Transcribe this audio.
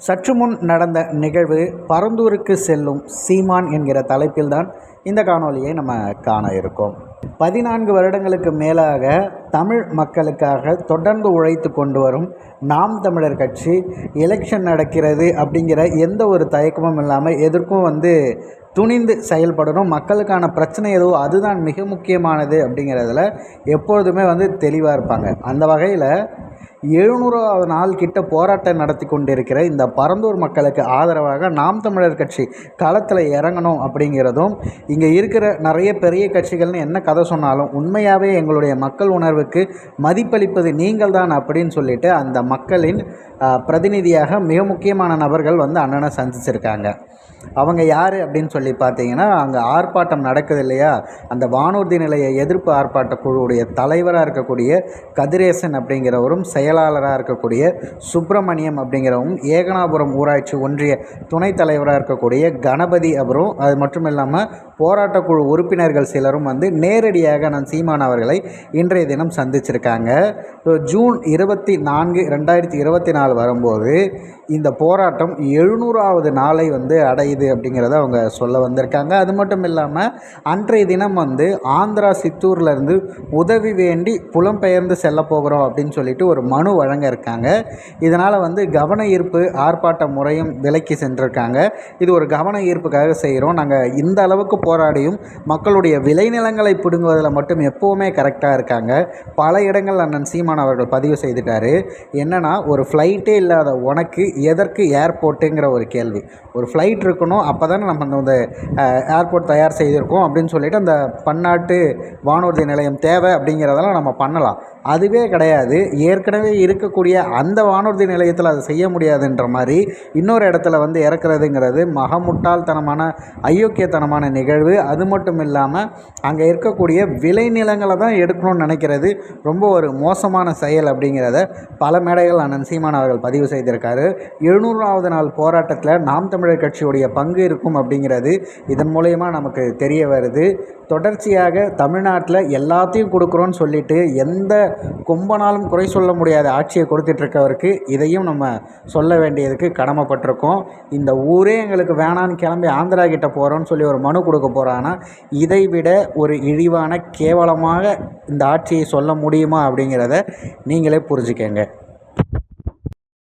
சற்று முன் நடந்த நிகழ்வு பரந்தூருக்கு செல்லும் சீமான் என்கிற தலைப்பில்தான் இந்த காணொலியை நம்ம காண இருக்கோம். பதினான்கு வருடங்களுக்கு மேலாக தமிழ் மக்களுக்காக தொடர்ந்து உழைத்து கொண்டு வரும் நாம் தமிழர் கட்சி எலெக்ஷன் நடக்கிறது அப்படிங்கிற எந்த ஒரு தயக்கமும் இல்லாமல் எதற்கும் வந்து துணிந்து செயல்படணும் மக்களுக்கான பிரச்சனை எதுவோ அதுதான் மிக முக்கியமானது அப்படிங்கிறதுல எப்பொழுதுமே வந்து தெளிவாக இருப்பாங்க. அந்த வகையில் எழுநூறாவது நாள் கிட்ட போராட்டம் நடத்தி கொண்டிருக்கிற இந்த பரந்தூர் மக்களுக்கு ஆதரவாக நாம் தமிழர் கட்சி களத்தில் இறங்கணும் அப்படிங்கிறதும் இங்கே இருக்கிற நிறைய பெரிய கட்சிகள்னு என்ன கதை சொன்னாலும் உண்மையாகவே எங்களுடைய மக்கள் உணர்வுக்கு மதிப்பளிப்பது நீங்கள் தான் அப்படின்னு சொல்லிட்டு அந்த மக்களின் பிரதிநிதியாக மிக முக்கியமான நபர்கள் வந்து அண்ணனை சந்திச்சிருக்காங்க. அவங்க யார் அப்படின்னு சொல்லி பார்த்தீங்கன்னா அங்கே ஆர்ப்பாட்டம் நடக்குது இல்லையா? அந்த வானூர்தி நிலைய எதிர்ப்பு ஆர்ப்பாட்ட குழுவுடைய தலைவராக இருக்கக்கூடிய கதிரேசன் அப்படிங்கிறவரும் செயலாளராக இருக்கக்கூடிய சுப்பிரமணியம் அப்படிங்கிறவரும் ஏகனாபுரம் ஊராட்சி ஒன்றிய துணைத் தலைவராக இருக்கக்கூடிய கணபதி அவரும் அது மட்டும் இல்லாமல் போராட்டக்குழு உறுப்பினர்கள் சிலரும் வந்து நேரடியாக நான் சீமான் அவர்களை இன்றைய தினம் சந்திச்சிருக்காங்க. ஜூன் இருபத்தி நான்கு ரெண்டாயிரத்தி இருபத்தி நாலு வரும்போது இந்த போராட்டம் எழுநூறாவது நாளை வந்து இது அப்படிங்கிறத அவங்க சொல்ல வந்திருக்காங்க. அது மட்டும் இல்லாமல் அன்றைய தினம் வந்து ஆந்திரா சித்தூர்லேருந்து உதவி வேண்டி புலம்பெயர்ந்து செல்ல போகிறோம் அப்படின்னு சொல்லிட்டு ஒரு மனு வழங்க இருக்காங்க. இதனால் வந்து கவன ஈர்ப்பு ஆர்ப்பாட்ட முறையும் விலக்கி சென்றிருக்காங்க. இது ஒரு கவன ஈர்ப்புக்காக செய்கிறோம் நாங்கள் இந்த அளவுக்கு போராடியும் மக்களுடைய விளைநிலங்களை பிடுங்குவதில் மட்டும் எப்போவுமே கரெக்டாக இருக்காங்க. பல இடங்கள் அண்ணன் சீமான் அவர்கள் பதிவு செய்துட்டார். என்னென்னா ஒரு ஃப்ளைட்டே இல்லாத உனக்கு எதற்கு ஏர்போர்ட்டுங்கிற ஒரு கேள்வி. ஒரு ஃப்ளைட் இருக்கும் இருக்கணும் அப்போ தானே நம்ம அந்த ஏர்போர்ட் தயார் செய்திருக்கோம் அப்படின்னு சொல்லிட்டு அந்த பன்னாட்டு வானூர்தி நிலையம் தேவை அப்படிங்கிறதெல்லாம் நம்ம பண்ணலாம். அதுவே கிடையாது. ஏற்கனவே இருக்கக்கூடிய அந்த வானூர்தி நிலையத்தில் அதை செய்ய முடியாதுன்ற மாதிரி இன்னொரு இடத்துல வந்து இறக்குறதுங்கிறது மக முட்டாள்தனமான அயோக்கியத்தனமான நிகழ்வு. அது மட்டும் இல்லாமல் அங்கே இருக்கக்கூடிய விளைநிலங்களை தான் எடுக்கணும்னு நினைக்கிறது ரொம்ப ஒரு மோசமான செயல் அப்படிங்கிறத பல மேடைகள் அண்ணன் சீமான் அவர்கள் பதிவு செய்திருக்காரு. எழுநூறாவது நாள் போராட்டத்தில் நாம் தமிழர் கட்சியுடைய பங்கு இருக்கும் அப்படிங்கிறது இதன் மூலயமா நமக்கு தெரிய வருது. தொடர்ச்சியாக தமிழ்நாட்டில் எல்லாத்தையும் கொடுக்குறோன்னு சொல்லிட்டு எந்த கொம்பனாலும் குறை சொல்ல முடியாத ஆட்சியை கொடுத்துட்ருக்கவருக்கு இதையும் நம்ம சொல்ல வேண்டியதுக்கு கடமைப்பட்டிருக்கோம். இந்த ஊரே எங்களுக்கு வேணான்னு கிளம்பி ஆந்திரா கிட்ட போகிறோன்னு சொல்லி ஒரு மனு கொடுக்க போகிறான்னா இதை விட ஒரு இழிவான கேவலமாக இந்த ஆட்சியை சொல்ல முடியுமா அப்படிங்கிறத நீங்களே புரிஞ்சுக்கங்க.